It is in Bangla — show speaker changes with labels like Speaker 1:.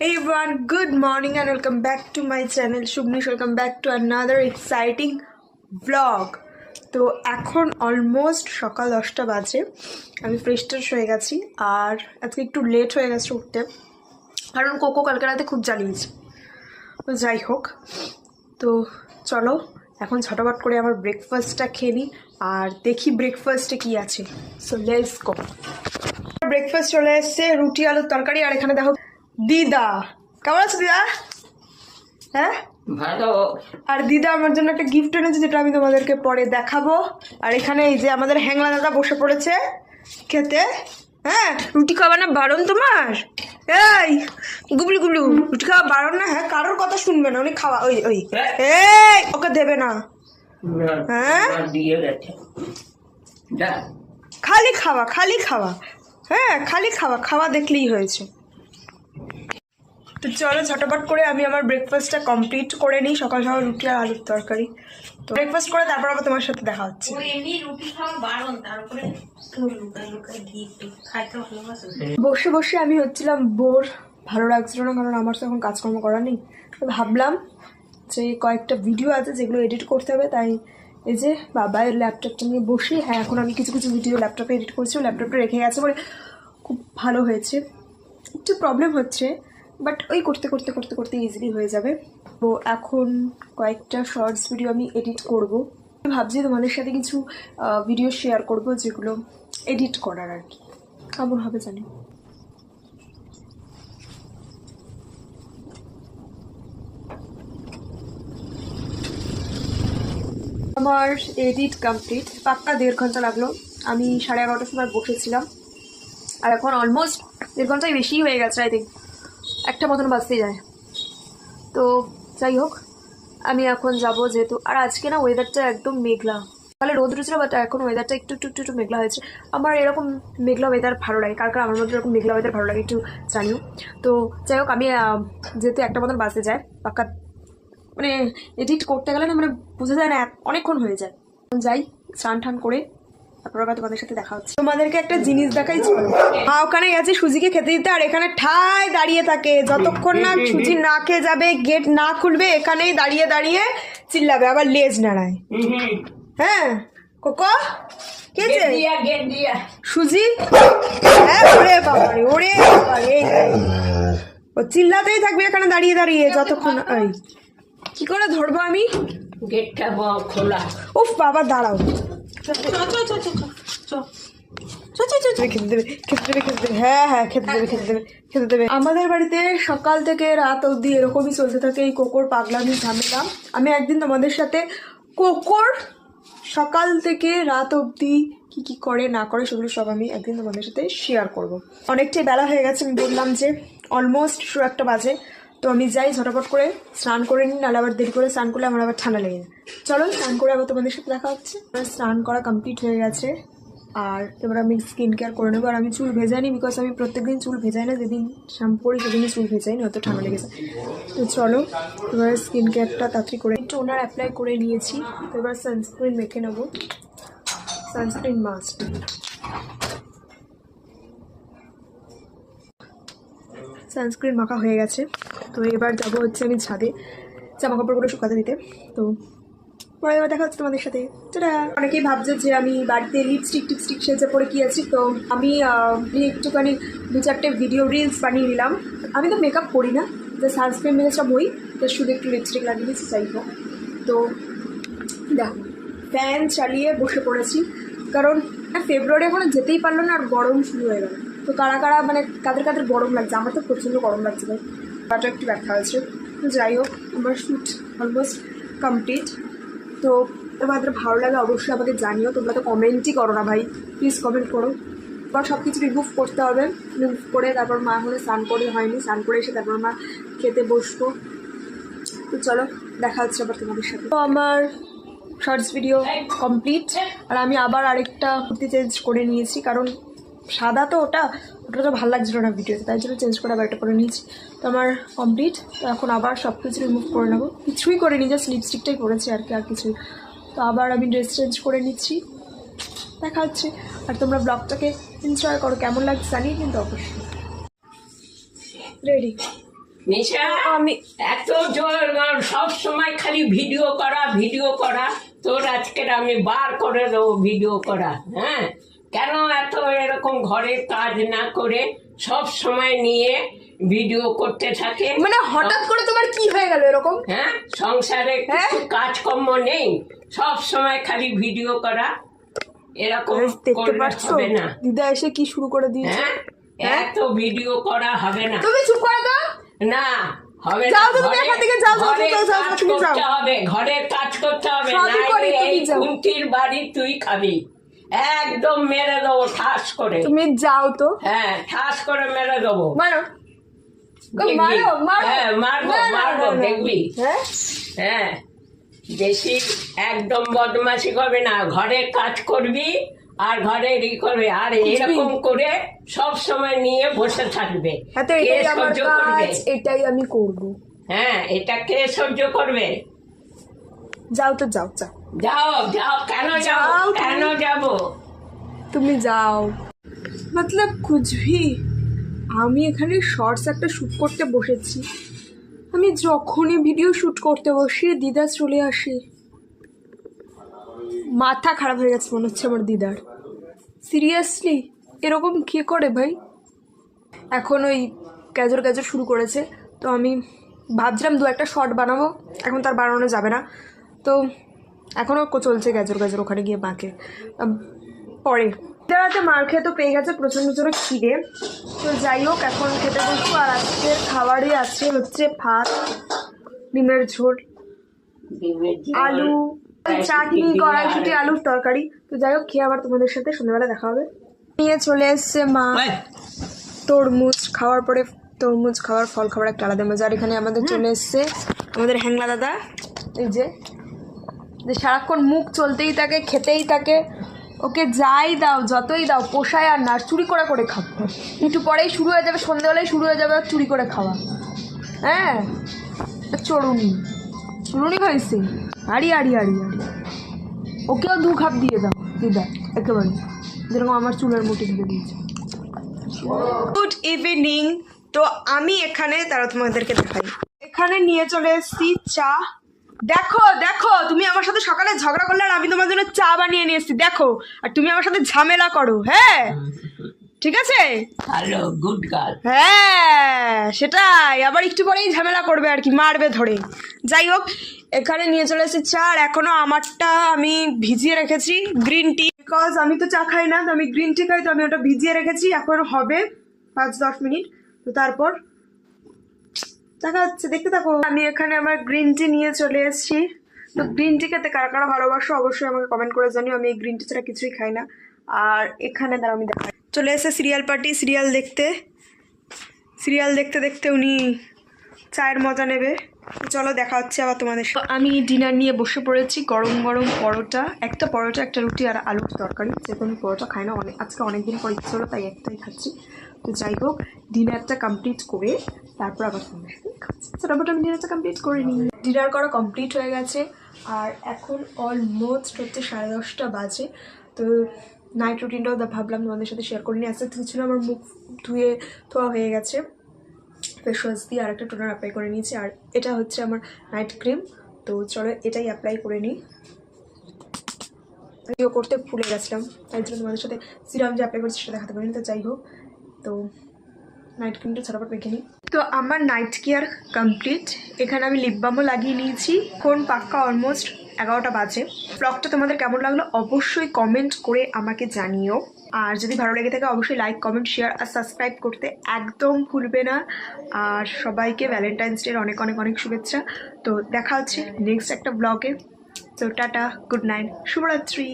Speaker 1: Hey everyone, good morning and welcome back to my channel Shubnish. Welcome back to another exciting vlog. তো এখন অলমোস্ট সকাল দশটা বাজে আমি ফ্রেশ ট্রেশ হয়ে গেছি আর আজকে একটু লেট হয়ে গেছে উঠতে কারণ কোকো কালকে রাতে খুব জ্বালিয়েছে তো যাই হোক তো চলো এখন ছটাপট করে আমার ব্রেকফাস্টটা খেয়ে নিই আর দেখি ব্রেকফাস্টে কি আছে সো লেটস গো ব্রেকফাস্ট চলে এসছে রুটি আলুর তরকারি আর এখানে দেখো দিদা। কেমন আছো দিদা? হ্যাঁ?
Speaker 2: ভালো।
Speaker 1: আর দিদা আমার জন্য একটা গিফট এনেছে যেটা আমি তোমাদেরকে পরে দেখাবো। আর এখানে এই যে আমাদের হ্যাংলা দাদা বসে পড়েছে খেতে। হ্যাঁ? রুটি খাওয়া না বারণ তোমার? এই গুবলু গুবলু রুটি খাওয়া বারণ না হ্যাঁ? কারোর কথা শুনবে না উনি খাওয়া ওই ওই। এই ওকে দেবে না। হ্যাঁ? খালি খাওয়া খালি খাওয়া। হ্যাঁ খালি খাওয়া খাওয়া দেখলেই হয়েছে। তো চলো ঝটপট করে আমি আমার ব্রেকফাস্টটা কমপ্লিট করে নিই। সকাল সকাল রুটি আর আলুর তরকারি। তো ব্রেকফাস্ট করে তারপর আবার তোমার সাথে দেখা হচ্ছে। বসে বসে আমি হচ্ছিলাম বোর। ভালো লাগছিল না কারণ আমার তো এখন কাজকর্ম করা নেই। তো ভাবলাম যে কয়েকটা ভিডিও আছে যেগুলো এডিট করতে হবে তাই এই যে বাবার ল্যাপটপটা নিয়ে বসি হ্যাঁ এখন আমি কিছু কিছু ভিডিও ল্যাপটপে এডিট করছি ল্যাপটপটা রেখে গেছে বলে খুব ভালো হয়েছে। একটু প্রবলেম হচ্ছে বাট ওই করতে করতে করতে করতে ইজিলি হয়ে যাবে। তো এখন কয়েকটা শর্টস ভিডিও আমি এডিট করব। ভাবছি তোমাদের সাথে কিছু ভিডিও শেয়ার করব যেগুলো এডিট করার আর কি। কেমন হবে জানি। আমার এডিট কমপ্লিট পাক্কা দেড় ঘণ্টা লাগল। আমি সাড়ে এগারোটার সময় বসেছিলাম। আর এখন অলমোস্ট দেড় ঘন্টায় বেশি হয়ে গেছে আই থিঙ্ক একটা মতন বাজতে যায়। তো যাই হোক, আমি এখন যাব যেহেতু। আর আজকে না ওয়েদারটা একদম মেঘলা। তাহলে রোদ উঠেছিল বাট এখন ওয়েদারটা একটু একটু একটু একটু মেঘলা হয়েছে। আমার এরকম মেঘলা ওয়েদার ভালো লাগে। কার কার আমার মধ্যে এরকম মেঘলা ওয়েদার ভালো লাগে একটু জানিও। তো যাই হোক, আমি যেহেতু একটা মতন বাসে যায়, পাক্কা মানে এডিট করতে গেলে না মানে বোঝা যায় না, অনেকক্ষণ হয়ে যায়। যাই স্নান টান করে তারপর আবার তোমাদের সাথে দেখা হচ্ছে। তোমাদেরকে একটা জিনিস দেখাই চলো মা ওখানে গেছে সুজিকে খেতে দিতে আর এখানে ঠায় দাঁড়িয়ে থাকে। যতক্ষণ না সুজি না খেয়ে যাবে গেট না খুলবে এখানেই দাঁড়িয়ে দাঁড়িয়ে চিল্লাবে আবার লেজ নাড়ায়। হ্যাঁ কোকো কে যে? সুজি? হ্যাঁ ওরে বাবারে ওরে বাবারে ও চিল্লাতেই থাকবে এখানে দাঁড়িয়ে দাঁড়িয়ে যতক্ষণ এই। কি করে ধরবো আমি?
Speaker 2: গেটটা খোলা।
Speaker 1: উফ বাবা দাঁড়াও। হ্যাঁ হ্যাঁ আমাদের বাড়িতে সকাল থেকে রাত অবধি এরকমই চলতে থাকে এই কোকোর পাগলামি ঝামেলা আমি একদিন তোমাদের সাথে কোকোর সকাল থেকে রাত অবধি কি কি করে না করে সেগুলো সব আমি একদিন তোমাদের সাথে শেয়ার করব অনেকটাই বেলা হয়ে গেছে আমি বললাম যে অলমোস্ট একটা বাজে তো আমি যাই, ঝটাপট করে স্নান করে নিই, নাহলে আবার দেরি করে স্নান করলে আমার আবার ঠান্ডা লেগে যায়। চলো, স্নান করে আবার তোমাদের সাথে দেখা হচ্ছে। স্নান করা কমপ্লিট হয়ে গেছে। আর এবার আমি স্কিন কেয়ার করে নেব। আর আমি চুল ভেজাইনি বিকজ আমি প্রত্যেকদিন চুল ভেজাই না, যেদিন শ্যাম্পু করি সেদিনই চুল ভেজাই না হয়তো ঠান্ডা লেগেছে তো চলো, এবার স্কিন কেয়ারটা তাড়াতাড়ি করে টোনার অ্যাপ্লাই করে নিয়েছি। এবার সানস্ক্রিন মেখে নেব। সানস্ক্রিন মাস্ক সানস্ক্রিন মাখা হয়ে গেছে। তো এবার যাব হচ্ছে আমি ছাদে জামা কাপড়গুলো শুকাতে দিতে। তো পরে এবার দেখা হচ্ছে তোমাদের সাথে। টাটা! অনেকেই ভাবছে যে আমি বাড়িতে লিপস্টিক টিপস্টিক সেজে পরে কি আছি। তো আমি একটুখানি দু চারটে ভিডিও রিলস বানিয়ে নিলাম। আমি তো মেকআপ করি না যে সানস্ক্রিন মেখেছিলাম ওই তো শুধু একটু লিপস্টিক লাগিয়ে যাই হোক। তো দেখো ফ্যান চালিয়ে বসে পড়েছি, কারণ ফেব্রুয়ারি এখনও যেতেই পারল না আর গরম শুরু হয়ে গেল। তো কারা কারা মানে কাদের কাদের গরম লাগছে? আমার তো প্রচণ্ড গরম লাগছে, ভাই। পাটা একটু ব্যথা আছে তো যাই হোক, আমার শ্যুট অলমোস্ট কমপ্লিট তো তোমাদের ভালো লাগে অবশ্যই আমাকে জানিও, তোমরা তো কমেন্টই করো না ভাই। প্লিজ কমেন্ট করো। বা সব কিছু রিমুভ করতে হবে। রিমুভ করে তারপর মা হলে স্নান করে হয়নি, স্নান করে এসে তারপর মা খেতে বসবো। তো চলো, দেখা হচ্ছে আবার তোমাদের সাথে। তো আমার শর্টস ভিডিও কমপ্লিট আর আমি আবার আরেকটা কুর্তি চেঞ্জ করে নিয়েছি, কারণ সাদা তো ওটা ওটা তো ভালো লাগছিল না ভিডিওতে তাই জন্য চেঞ্জ করে আবার করে নিয়েছি। তো আমার কমপ্লিট তো এখন আবার সব কিছু রিমুভ করে নেব। কিছুই করে নি জাস্ট লিপস্টিকটাই করেছি আর কি, আর কিছুই। তো আবার আমি ড্রেস চেঞ্জ করে নিচ্ছি। দেখা হচ্ছে আর তোমরা ব্লগটাকে এনজয় করো, কেমন লাগছে জানিয়ে কিন্তু অবশ্যই। রেডি
Speaker 2: নিশা,
Speaker 1: আমি
Speaker 2: এত জোর সব সময় খালি ভিডিও করা ভিডিও করা। তোর আজকের আমি বার করে দেবো ভিডিও করা হ্যাঁ? কেন এত এরকম ঘরের কাজ না করে সব সময় নিয়ে ভিডিও করতে থাকে?
Speaker 1: মানে হঠাৎ করে তোমার কি হয়ে গেল এরকম?
Speaker 2: হ্যাঁ সংসারে
Speaker 1: হ্যাঁ?
Speaker 2: কাজকর্ম নেই। সব সময় খালি ভিডিও করা। এরকম
Speaker 1: দেখতে পাচ্ছ?
Speaker 2: না।
Speaker 1: দিদা এসে কি শুরু করে দিয়েছে?
Speaker 2: হ্যাঁ এত ভিডিও করা হবে না।
Speaker 1: তুমি চুপ করে দাও।
Speaker 2: না হবে
Speaker 1: যাও
Speaker 2: না
Speaker 1: তুমি
Speaker 2: ঘরে-
Speaker 1: এখান থেকে যাও, যাও, যাও, যাও, তুমি যাও।
Speaker 2: করতে হবে ঘরের কাজ করতে হবে।
Speaker 1: তুমি
Speaker 2: এই কুন্তির বাড়ি তুই খাবি। একদম মেরে দেবো ঠাস করে।
Speaker 1: তুমি যাও তো।
Speaker 2: হ্যাঁ ঠাস করে মেরে দেবো।
Speaker 1: মারো।
Speaker 2: হ্যাঁ মারবো মারবো। দেখবি?
Speaker 1: হ্যাঁ?
Speaker 2: হ্যাঁ বেশি একদম বদমাশি করবি না। ঘরের কাজ করবি আর ঘরে ই করবে। আর এরকম করে সব সময় নিয়ে বসে থাকবে।
Speaker 1: হ্যাঁ এটাই আমি করব।
Speaker 2: হ্যাঁ এটা কে সহ্য করবে?
Speaker 1: যাও তো যাও যাও।
Speaker 2: যাও যাও কেন যাও? কেন যাব?
Speaker 1: তুমি যাও। মতলব কুছ আমি এখানে শর্টস একটা শ্যুট করতে বসেছি। আমি যখনই ভিডিও শ্যুট করতে বসি দিদা চলে আসে। মাথা খারাপ হয়ে গেছে মনে হচ্ছে আমার দিদার। সিরিয়াসলি এরকম কে করে ভাই? এখন ওই ক্যাজর ক্যাজর শুরু করেছে। তো আমি ভাবছিলাম দু একটা শর্ট বানাবো। এখন তার বানানো যাবে না। তো এখনও চলছে গ্যাজর গ্যাজর ওখানে গিয়ে বাঁকে। পরে। রাতে মার খেয়ে তো পেয়ে গেছে প্রচণ্ড জোরে খিদে। তো যাই হোক এখন খেতে বসবো। আর আজকের খাবারই আছে হচ্ছে ভাত ডিমের ঝোল আলু চাটনি কড়াইশুটি আলুর তরকারি। তো যাই হোক খেয়ে আবার তোমাদের সাথে সন্ধ্যাবেলা দেখা হবে। নিয়ে চলে এসছে মা তরমুজ। খাওয়ার পরে তরমুজ খাওয়ার ফল খাওয়ার একটা আলাদা মজা। আর এখানে আমাদের চলে এসছে আমাদের হ্যাংলা দাদা। এই যে যে সারাক্ষণ মুখ চলতেই থাকে, খেতেই থাকে। ওকে যাই দাও, যতই দাও, পোষায় আর না, চুরি করে করে খাব একটু পরেই শুরু হয়ে যাবে সন্ধ্যেবেলায় শুরু হয়ে যাবে চুরি করে খাওয়া। হ্যাঁ? চড়ুনি। চড়ুনি হয়েছে? আড়ি আড়ি আড়ি আড়ি। ওকেও দু খাপ দিয়ে দাও দিদা একেবারে। যেরকম আমার চুলের মুঠি ধরে দিয়েছে। গুড ইভিনিং তো আমি এখানে, তারা তোমাদেরকে দেখাই। এখানে নিয়ে চলে এসেছি চা। দেখো দেখো তুমি আমার সাথে সকালে ঝগড়া করলে আর আমি তোমার জন্য চা বানিয়ে নিয়ে এসেছি দেখো। আর তুমি আমার সাথে ঝামেলা করো হ্যাঁ? ঠিক আছে?
Speaker 2: হ্যালো গুড গার্ল
Speaker 1: হ্যাঁ সেটাই। আবার একটু পরেই ঝামেলা করবে আর কি মারবে ধরে। যাই হোক এখানে নিয়ে চলে এসেছি চা আর এখনও আমারটা আমি ভিজিয়ে রেখেছি গ্রিন টি বিকজ আমি তো চা খাই না তো আমি গ্রিন টি খাই তো আমি ওটা ভিজিয়ে রেখেছি এখন হবে পাঁচ দশ মিনিট। তো তারপর দেখা যাচ্ছে দেখতে থাকো। আমি এখানে আমার গ্রিন টি নিয়ে চলে এসেছি। তো গ্রিন টি খেতে কারা কারা ভালোবাসো অবশ্যই আমাকে কমেন্ট করে জানিও। আমি এই গ্রিন টি ছাড়া কিছুই খাই না। আর এখানে দ্বারা আমি দেখাই। চলে এসে সিরিয়াল পার্টি সিরিয়াল দেখতে। সিরিয়াল দেখতে দেখতে উনি চায়ের মজা নেবে। চলো দেখা হচ্ছে আবার তোমাদের। আমি ডিনার নিয়ে বসে পড়েছি গরম গরম পরোটা। একটা পরোটা একটা রুটি আর আলুর তরকারি। যে কোনো পরোটা খাই না। অনেক আজকে অনেক দিন পর ইচ্ছে হলো তাই একটাই খাচ্ছি। তো যাই হোক ডিনারটা কমপ্লিট করে তারপর আবার তোমাদের সাথে ফটাফট আমি ডিনারটা কমপ্লিট করে নিই। ডিনার করা কমপ্লিট হয়ে গেছে, আর এখন অলমোস্ট হচ্ছে সাড়ে দশটা বাজে। তো নাইট রুটিনটাও ভাবলাম তোমাদের সাথে শেয়ার করে নিই। আস্তে আস্তে ছিল আমার মুখ ধুয়ে ধোয়া হয়ে গেছে। ফেস ওয়াশ দিয়ে আরেকটা টোনার অ্যাপ্লাই করে নিয়েছি। আর এটা হচ্ছে আমার নাইট ক্রিম তো চলো, এটাই অ্যাপ্লাই করে নিই। করতে ভুলে গেছিলাম। তাই জন্য তোমাদের সাথে সিরাম যে অ্যাপ্লাই করছি সেটা দেখাতে পারিনি। তো যাই হোক তো নাইট ক্রিমটা ছড়াবার রেখে নিই। তো আমার নাইট কেয়ার কমপ্লিট এখানে আমি লিপ বামও লাগিয়ে নিয়েছি। কোন পাক্কা অলমোস্ট এগারোটা বাজে। ব্লগটা তোমাদের কেমন লাগল অবশ্যই কমেন্ট করে আমাকে জানিও। আর যদি ভালো লেগে থাকে অবশ্যই লাইক কমেন্ট শেয়ার আর সাবস্ক্রাইব করতে একদম ভুলবে না। আর সবাইকে ভ্যালেন্টাইন্স ডের অনেক অনেক অনেক শুভেচ্ছা। তো দেখা হচ্ছে নেক্সট একটা ব্লগে তো টাটা গুড নাইট শুভরাত্রি।